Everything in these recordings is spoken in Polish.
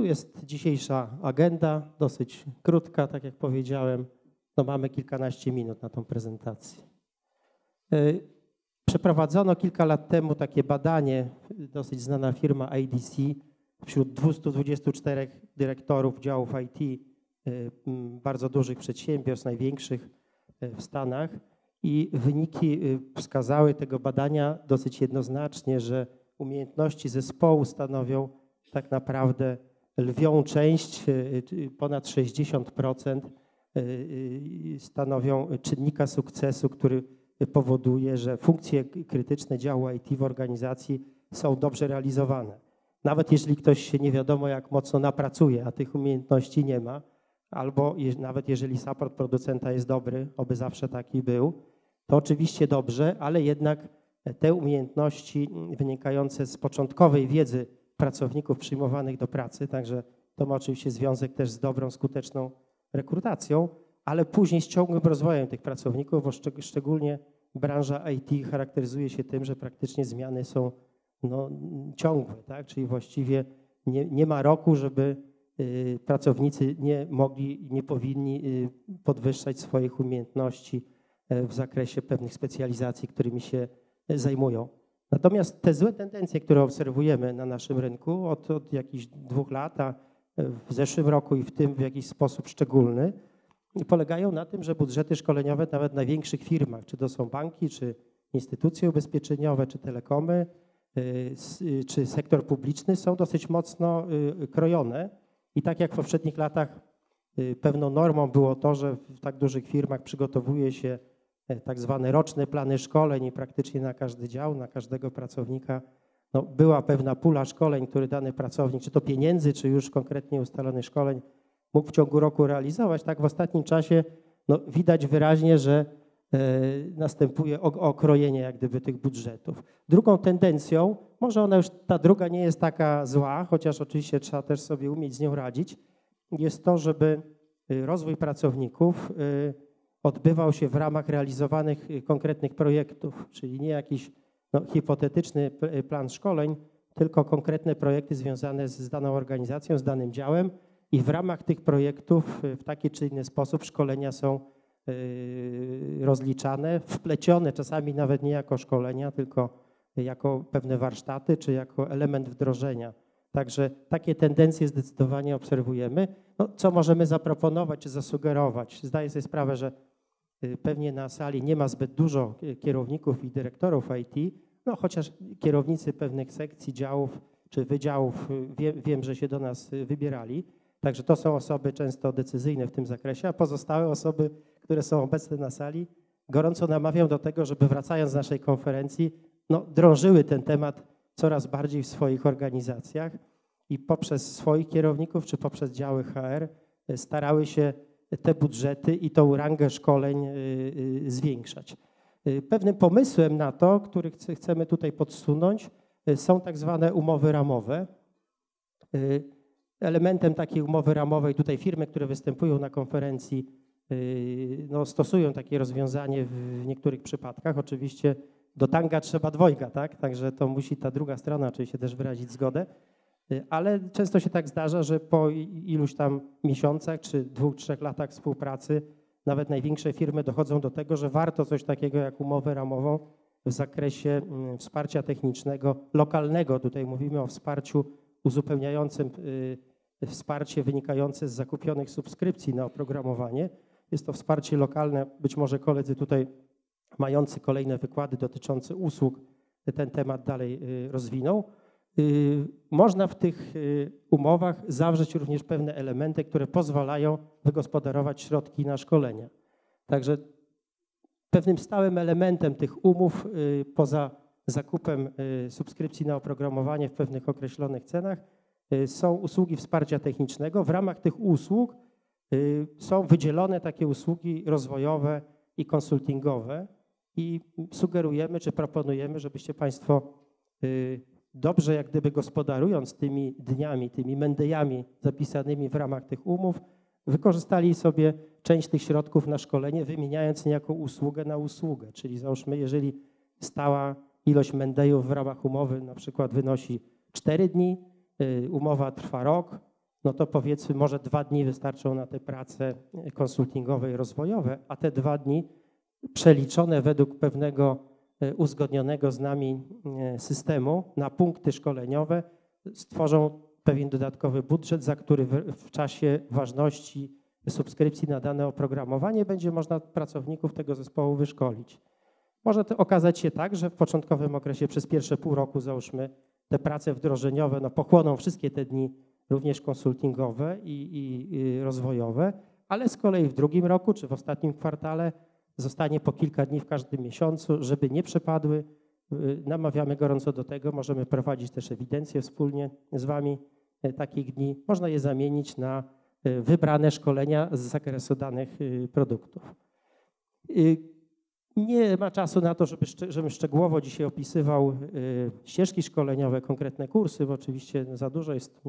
Tu jest dzisiejsza agenda, dosyć krótka, tak jak powiedziałem. No mamy kilkanaście minut na tą prezentację. Y, przeprowadzono kilka lat temu takie badanie, dosyć znana firma IDC, wśród 224 dyrektorów działów IT y, bardzo dużych przedsiębiorstw, największych y, w Stanach. I wyniki wskazały tego badania dosyć jednoznacznie, że umiejętności zespołu stanowią tak naprawdę lwią część, ponad 60% stanowią czynnika sukcesu, który powoduje, że funkcje krytyczne działu IT w organizacji są dobrze realizowane. Nawet jeżeli ktoś się nie wiadomo jak mocno napracuje, a tych umiejętności nie ma, albo nawet jeżeli support producenta jest dobry, oby zawsze taki był, to oczywiście dobrze, ale jednak te umiejętności wynikające z początkowej wiedzy pracowników przyjmowanych do pracy, także to ma oczywiście związek też z dobrą, skuteczną rekrutacją, ale później z ciągłym rozwojem tych pracowników, bo szczególnie branża IT charakteryzuje się tym, że praktycznie zmiany są no, ciągłe, tak? czyli właściwie nie, nie ma roku, żeby y, pracownicy nie mogli, nie powinni y, podwyższać swoich umiejętności y, w zakresie pewnych specjalizacji, którymi się zajmują. Natomiast te złe tendencje, które obserwujemy na naszym rynku od, od jakichś dwóch lat, a w zeszłym roku i w tym w jakiś sposób szczególny, polegają na tym, że budżety szkoleniowe nawet w największych firmach, czy to są banki, czy instytucje ubezpieczeniowe, czy telekomy, y, y, czy sektor publiczny są dosyć mocno y, krojone. I tak jak w poprzednich latach pewną normą było to, że w tak dużych firmach przygotowuje się tak zwane roczne plany szkoleń i praktycznie na każdy dział, na każdego pracownika no, była pewna pula szkoleń, który dany pracownik, czy to pieniędzy, czy już konkretnie ustalonych szkoleń, mógł w ciągu roku realizować. Tak w ostatnim czasie no, widać wyraźnie, że e, następuje okrojenie jak gdyby tych budżetów. Drugą tendencją, może ona już, ta druga nie jest taka zła, chociaż oczywiście trzeba też sobie umieć z nią radzić, jest to, żeby y, rozwój pracowników odbywał się w ramach realizowanych y, konkretnych projektów, czyli nie jakiś no, hipotetyczny plan szkoleń, tylko konkretne projekty związane z daną organizacją, z danym działem i w ramach tych projektów w taki czy inny sposób szkolenia są rozliczane, wplecione czasami nawet nie jako szkolenia, tylko jako pewne warsztaty czy jako element wdrożenia. Także takie tendencje zdecydowanie obserwujemy. No, co możemy zaproponować czy zasugerować? Zdaję sobie sprawę, że Y, pewnie na sali nie ma zbyt dużo kierowników i dyrektorów IT, no chociaż kierownicy pewnych sekcji, działów czy wydziałów y, wie, wiem, że się do nas y, wybierali. Także to są osoby często decyzyjne w tym zakresie, a pozostałe osoby, które są obecne na sali, gorąco namawiam do tego, żeby wracając z naszej konferencji, no, drążyły ten temat coraz bardziej w swoich organizacjach i poprzez swoich kierowników czy poprzez działy HR starały się te budżety i tą rangę szkoleń y, y, zwiększać. Y, pewnym pomysłem na to, który chcemy tutaj podsunąć, są tak zwane umowy ramowe. Elementem takiej umowy ramowej, tutaj firmy, które występują na konferencji, no, stosują takie rozwiązanie w niektórych przypadkach. Oczywiście do tanga trzeba dwojga, tak? Także to musi ta druga strona oczywiście też wyrazić zgodę. Y, ale często się tak zdarza, że po iluś tam miesiącach czy dwóch, trzech latach współpracy nawet największe firmy dochodzą do tego, że warto coś takiego jak umowę ramową w zakresie mm, wsparcia technicznego, lokalnego. Tutaj mówimy o wsparciu uzupełniającym y, wsparcie wynikające z zakupionych subskrypcji na oprogramowanie. Jest to wsparcie lokalne. Być może koledzy tutaj mający kolejne wykłady dotyczące usług ten temat dalej y, rozwiną. Y, można w tych y, umowach zawrzeć również pewne elementy, które pozwalają wygospodarować środki na szkolenia. Także pewnym stałym elementem tych umów, y, poza zakupem subskrypcji na oprogramowanie w pewnych określonych cenach, są usługi wsparcia technicznego. W ramach tych usług są wydzielone takie usługi rozwojowe i konsultingowe i sugerujemy czy proponujemy, żebyście Państwo dobrze jak gdyby gospodarując tymi dniami, tymi mendejami zapisanymi w ramach tych umów, wykorzystali sobie część tych środków na szkolenie, wymieniając niejako usługę na usługę. Czyli załóżmy, jeżeli stała ilość mendejów w ramach umowy na przykład wynosi 4 dni, y, umowa trwa rok, no to powiedzmy może dwa dni wystarczą na te prace konsultingowe i rozwojowe, a te dwa dni przeliczone według pewnego uzgodnionego z nami e, systemu na punkty szkoleniowe stworzą pewien dodatkowy budżet, za który w czasie ważności subskrypcji na dane oprogramowanie będzie można pracowników tego zespołu wyszkolić. Może to okazać się tak, że w początkowym okresie przez pierwsze pół roku załóżmy te prace wdrożeniowe no, pochłoną wszystkie te dni również konsultingowe i, i, i rozwojowe, ale z kolei w drugim roku czy w ostatnim kwartale zostanie po kilka dni w każdym miesiącu, żeby nie przepadły. Y, namawiamy gorąco do tego. Możemy prowadzić też ewidencję wspólnie z Wami y, takich dni. Można je zamienić na y, wybrane szkolenia z zakresu danych produktów. Nie ma czasu na to, żeby, żebym szczegółowo dzisiaj opisywał ścieżki szkoleniowe, konkretne kursy, bo oczywiście za dużo jest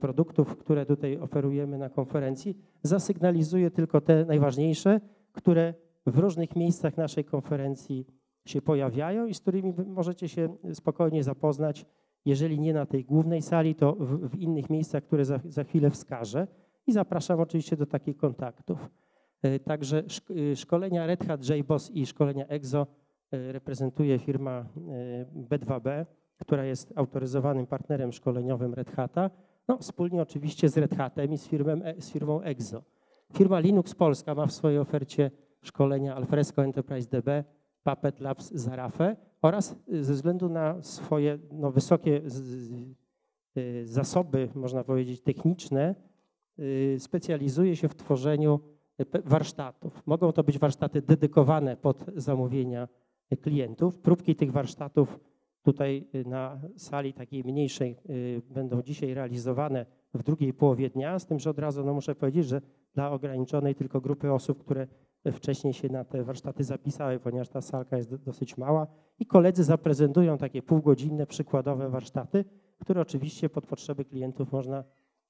produktów, które tutaj oferujemy na konferencji. Zasygnalizuję tylko te najważniejsze, które w różnych miejscach naszej konferencji się pojawiają i z którymi możecie się spokojnie zapoznać. Jeżeli nie na tej głównej sali, to w, w innych miejscach, które za, za chwilę wskażę. I zapraszam oczywiście do takich kontaktów. E, także e, szkolenia Red Hat JBoss i szkolenia EXO e, reprezentuje firma B2B, która jest autoryzowanym partnerem szkoleniowym Red Hata, no, wspólnie oczywiście z Red Hatem i z, firmą, z firmą EXO. Firma Linux Polska ma w swojej ofercie szkolenia Alfresco Enterprise DB, Puppet Labs Zarafe oraz ze względu na swoje no, wysokie y, zasoby, można powiedzieć, techniczne, y, specjalizuje się w tworzeniu warsztatów. Mogą to być warsztaty dedykowane pod zamówienia klientów. Próbki tych warsztatów tutaj y, na sali takiej mniejszej będą dzisiaj realizowane w drugiej połowie dnia, z tym, że od razu no, muszę powiedzieć, że dla ograniczonej tylko grupy osób, które wcześniej się na te warsztaty zapisały, ponieważ ta salka jest dosyć mała i koledzy zaprezentują takie półgodzinne, przykładowe warsztaty, które oczywiście pod potrzeby klientów można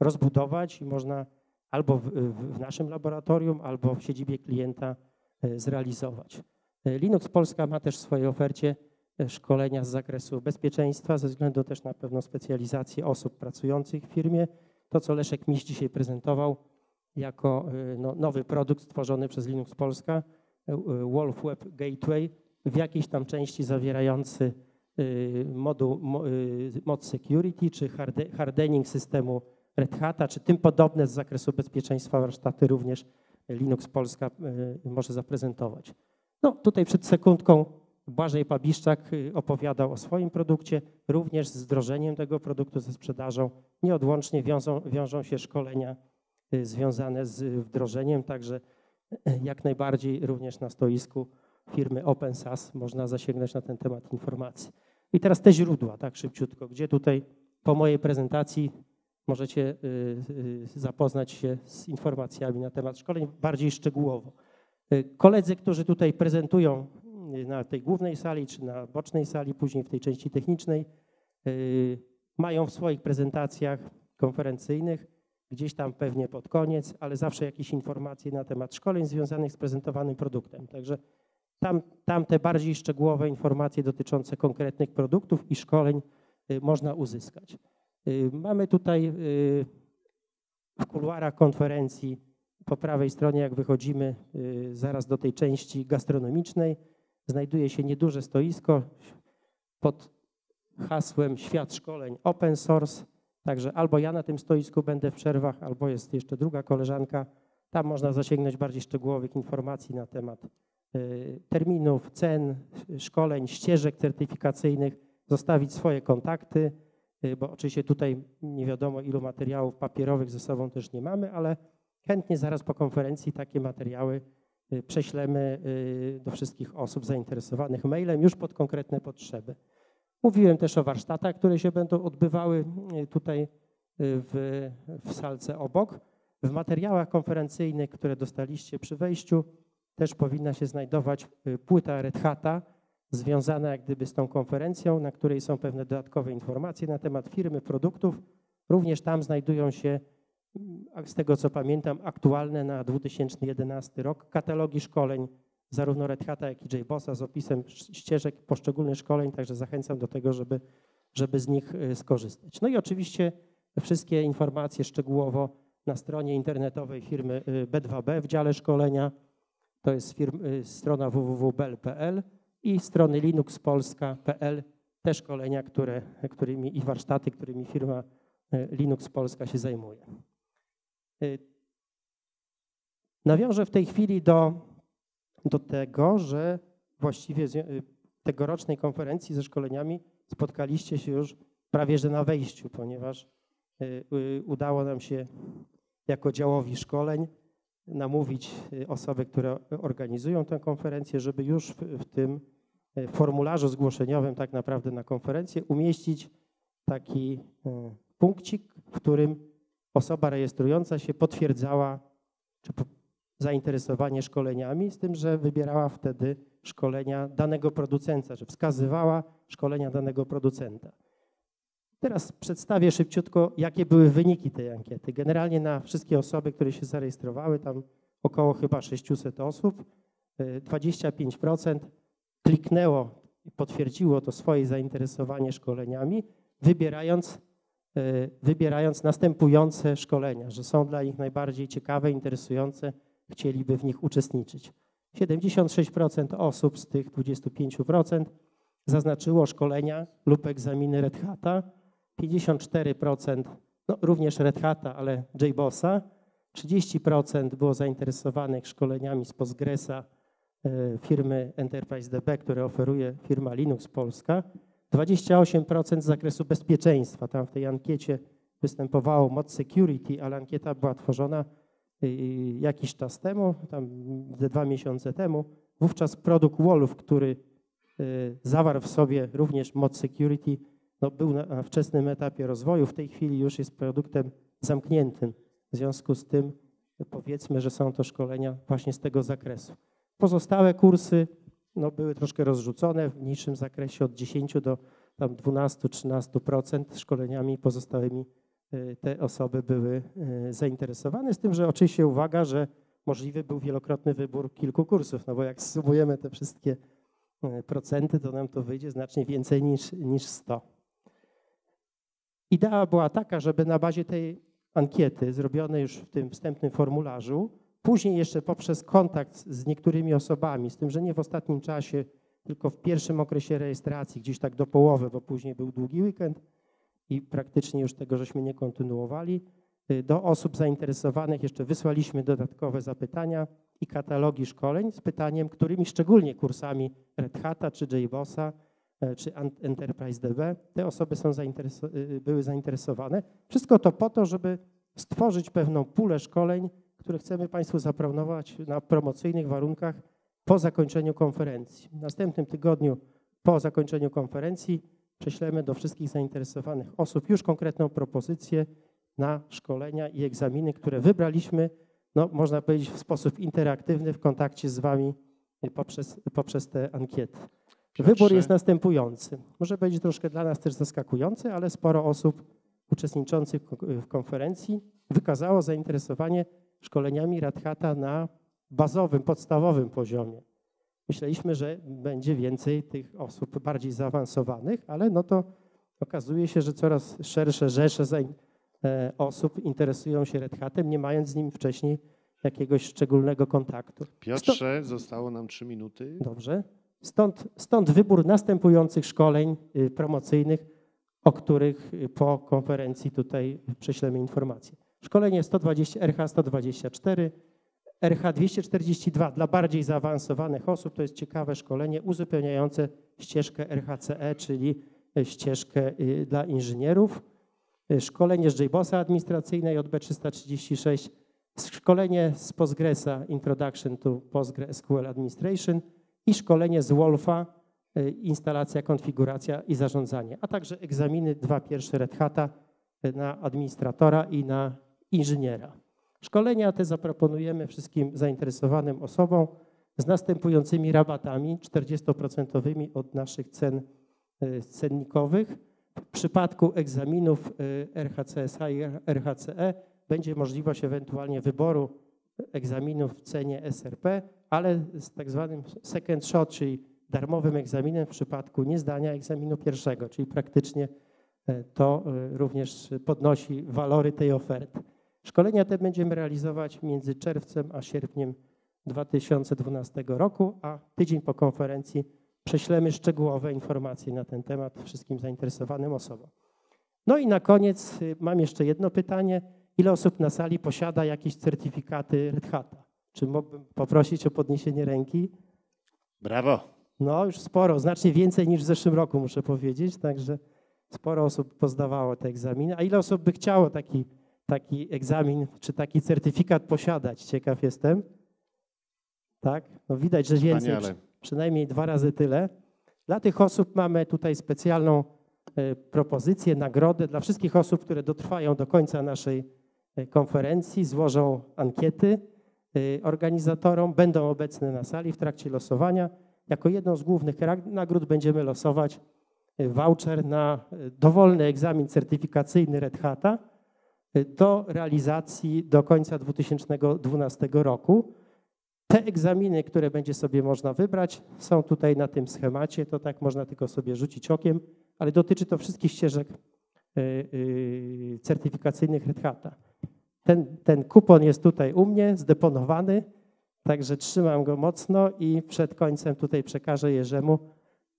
rozbudować i można albo w, w naszym laboratorium, albo w siedzibie klienta e, zrealizować. E, Linux Polska ma też w swojej ofercie e, szkolenia z zakresu bezpieczeństwa, ze względu też na pewną specjalizację osób pracujących w firmie. To, co Leszek Miś dzisiaj prezentował, jako y, no, nowy produkt stworzony przez Linux Polska, y, Wolf Web Gateway, w jakiejś tam części zawierający y, moduł mod security, czy hardening systemu Red Hata, czy tym podobne z zakresu bezpieczeństwa warsztaty również Linux Polska może zaprezentować. No tutaj przed sekundką Błażej Pabiszczak opowiadał o swoim produkcie, również z wdrożeniem tego produktu, ze sprzedażą nieodłącznie wiążą, wiążą się szkolenia Y, związane z wdrożeniem, także y, jak najbardziej również na stoisku firmy OpenSAS można zasięgnąć na ten temat informacji. I teraz te źródła, tak szybciutko, gdzie tutaj po mojej prezentacji możecie y, zapoznać się z informacjami na temat szkoleń bardziej szczegółowo. Koledzy, którzy tutaj prezentują na tej głównej sali czy na bocznej sali, później w tej części technicznej, mają w swoich prezentacjach konferencyjnych gdzieś tam pewnie pod koniec, ale zawsze jakieś informacje na temat szkoleń związanych z prezentowanym produktem. Także tam, tam te bardziej szczegółowe informacje dotyczące konkretnych produktów i szkoleń y, można uzyskać. Y, mamy tutaj y, w kuluarach konferencji po prawej stronie, jak wychodzimy zaraz do tej części gastronomicznej, znajduje się nieduże stoisko pod hasłem Świat Szkoleń Open Source. Także albo ja na tym stoisku będę w przerwach, albo jest jeszcze druga koleżanka. Tam można zasięgnąć bardziej szczegółowych informacji na temat y, terminów, cen, szkoleń, ścieżek certyfikacyjnych, zostawić swoje kontakty, y, bo oczywiście tutaj nie wiadomo ilu materiałów papierowych ze sobą też nie mamy, ale chętnie zaraz po konferencji takie materiały y, prześlemy do wszystkich osób zainteresowanych mailem już pod konkretne potrzeby. Mówiłem też o warsztatach, które się będą odbywały e, tutaj e, w, w salce obok. W materiałach konferencyjnych, które dostaliście przy wejściu, też powinna się znajdować e, płyta Red Hata związana jak gdyby z tą konferencją, na której są pewne dodatkowe informacje na temat firmy, produktów. Również tam znajdują się, z tego co pamiętam, aktualne na 2011 rok katalogi szkoleń zarówno Red Hata, jak i JBossa z opisem ścieżek poszczególnych szkoleń, także zachęcam do tego, żeby, żeby z nich y, skorzystać. No i oczywiście Wszystkie informacje szczegółowo na stronie internetowej firmy y, B2B w dziale szkolenia. To jest firm, y, strona www.bel.pl i strony linuxpolska.pl. Te szkolenia, które, którymi i warsztaty, którymi firma y, Linux Polska się zajmuje. Nawiążę w tej chwili do, do tego, że właściwie tegorocznej konferencji ze szkoleniami spotkaliście się już prawie że na wejściu, ponieważ udało nam się jako działowi szkoleń namówić y, osoby, które organizują tę konferencję, żeby już w, tym y, formularzu zgłoszeniowym tak naprawdę na konferencję umieścić taki y, punkcik, w którym osoba rejestrująca się potwierdzała czy zainteresowanie szkoleniami, z tym, że wybierała wtedy szkolenia danego producenta, że wskazywała szkolenia danego producenta. Teraz przedstawię szybciutko, jakie były wyniki tej ankiety. Generalnie na wszystkie osoby, które się zarejestrowały, tam około chyba 600 osób, 25% y, kliknęło i potwierdziło to swoje zainteresowanie szkoleniami, wybierając, y, wybierając następujące szkolenia, że są dla nich najbardziej ciekawe, interesujące, chcieliby w nich uczestniczyć. 76% osób z tych 25% zaznaczyło szkolenia lub egzaminy Red Hata, 54% no, również Red Hata, ale JBossa, 30% było zainteresowanych szkoleniami z Postgresa e, firmy Enterprise DB, które oferuje firma Linux Polska, 28% z zakresu bezpieczeństwa. Tam w tej ankiecie występowało Mod Security, ale ankieta była tworzona jakiś czas temu, tam ze dwa miesiące temu. Wówczas produkt Wolf, który e, zawarł w sobie również Mod Security, no, był na wczesnym etapie rozwoju, w tej chwili już jest produktem zamkniętym. W związku z tym powiedzmy, że są to szkolenia właśnie z tego zakresu. Pozostałe kursy no, były troszkę rozrzucone w mniejszym zakresie od 10 do 12-13% szkoleniami pozostałymi y, te osoby były y, zainteresowane. Z tym, że oczywiście uwaga, że możliwy był wielokrotny wybór kilku kursów, no bo jak sumujemy te wszystkie y, procenty, to nam to wyjdzie znacznie więcej niż, niż 100. Idea była taka, żeby na bazie tej ankiety zrobionej już w tym wstępnym formularzu, później jeszcze poprzez kontakt z niektórymi osobami, z tym, że nie w ostatnim czasie, tylko w pierwszym okresie rejestracji, gdzieś tak do połowy, bo później był długi weekend i praktycznie już tego żeśmy nie kontynuowali, y, do osób zainteresowanych jeszcze wysłaliśmy dodatkowe zapytania i katalogi szkoleń z pytaniem, którymi szczególnie kursami Red Hata czy JBossa E, czy Enterprise DB, te osoby są y, y, były zainteresowane. Wszystko to po to, żeby stworzyć pewną pulę szkoleń, które chcemy Państwu zaproponować na promocyjnych warunkach po zakończeniu konferencji. W następnym tygodniu po zakończeniu konferencji prześlemy do wszystkich zainteresowanych osób już konkretną propozycję na szkolenia i egzaminy, które wybraliśmy, no, można powiedzieć, w sposób interaktywny w kontakcie z Wami poprzez, poprzez te ankiety. Wybór jest następujący. Może być troszkę dla nas też zaskakujący, ale sporo osób uczestniczących w konferencji wykazało zainteresowanie szkoleniami Radhata na bazowym, podstawowym poziomie. Myśleliśmy, że będzie więcej tych osób bardziej zaawansowanych, ale no to okazuje się, że coraz szersze rzesze e, osób interesują się Red Hatem, nie mając z nim wcześniej jakiegoś szczególnego kontaktu. Piotrze, zostało nam trzy minuty. Dobrze. Stąd, stąd wybór następujących szkoleń y, promocyjnych, o których y, po konferencji tutaj prześlemy informacje. Szkolenie 120, RH 124, RH 242 dla bardziej zaawansowanych osób. To jest ciekawe szkolenie uzupełniające ścieżkę RHCE, czyli y, ścieżkę dla inżynierów. Szkolenie z JBossa administracyjnej od B336, szkolenie z Postgresa Introduction to PostgreSQL Administration – i szkolenie z Wolfa, instalacja, konfiguracja i zarządzanie, a także egzaminy dwa pierwsze Red Hata na administratora i na inżyniera. Szkolenia te zaproponujemy wszystkim zainteresowanym osobom z następującymi rabatami 40% od naszych cen y, cennikowych. W przypadku egzaminów RHCSA i RHCE będzie możliwość ewentualnie wyboru egzaminów w cenie SRP, ale z tak zwanym second shot, czyli darmowym egzaminem w przypadku niezdania egzaminu pierwszego, czyli praktycznie e, to e, również podnosi walory tej oferty. Szkolenia te będziemy realizować między czerwcem a sierpniem 2012 roku, a tydzień po konferencji prześlemy szczegółowe informacje na ten temat wszystkim zainteresowanym osobom. No i na koniec y, mam jeszcze jedno pytanie. Ile osób na sali posiada jakieś certyfikaty Red Hata? Czy mógłbym poprosić o podniesienie ręki? Brawo. No już sporo, znacznie więcej niż w zeszłym roku muszę powiedzieć, także sporo osób pozdawało te egzaminy. A ile osób by chciało taki, taki egzamin czy taki certyfikat posiadać? Ciekaw jestem. Tak? No widać, że więcej, przy- przynajmniej dwa razy tyle. Dla tych osób mamy tutaj specjalną e, propozycję, nagrodę dla wszystkich osób, które dotrwają do końca naszej e, konferencji, złożą ankiety e, organizatorom, będą obecne na sali w trakcie losowania. Jako jedną z głównych nagród będziemy losować voucher na dowolny egzamin certyfikacyjny Red Hata do realizacji do końca 2012 roku. Te egzaminy, które będzie sobie można wybrać, są tutaj na tym schemacie. To tak można tylko sobie rzucić okiem, ale dotyczy to wszystkich ścieżek y, y, certyfikacyjnych Red Hata. Ten, ten kupon jest tutaj u mnie zdeponowany, także trzymam go mocno i przed końcem tutaj przekażę Jerzemu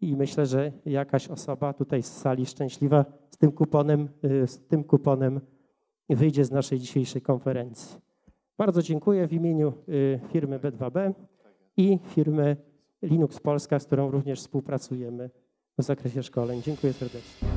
i myślę, że jakaś osoba tutaj z sali szczęśliwa z tym kuponem, y, z tym kuponem wyjdzie z naszej dzisiejszej konferencji. Bardzo dziękuję w imieniu y, firmy B2B i firmy Linux Polska, z którą również współpracujemy w zakresie szkoleń. Dziękuję serdecznie.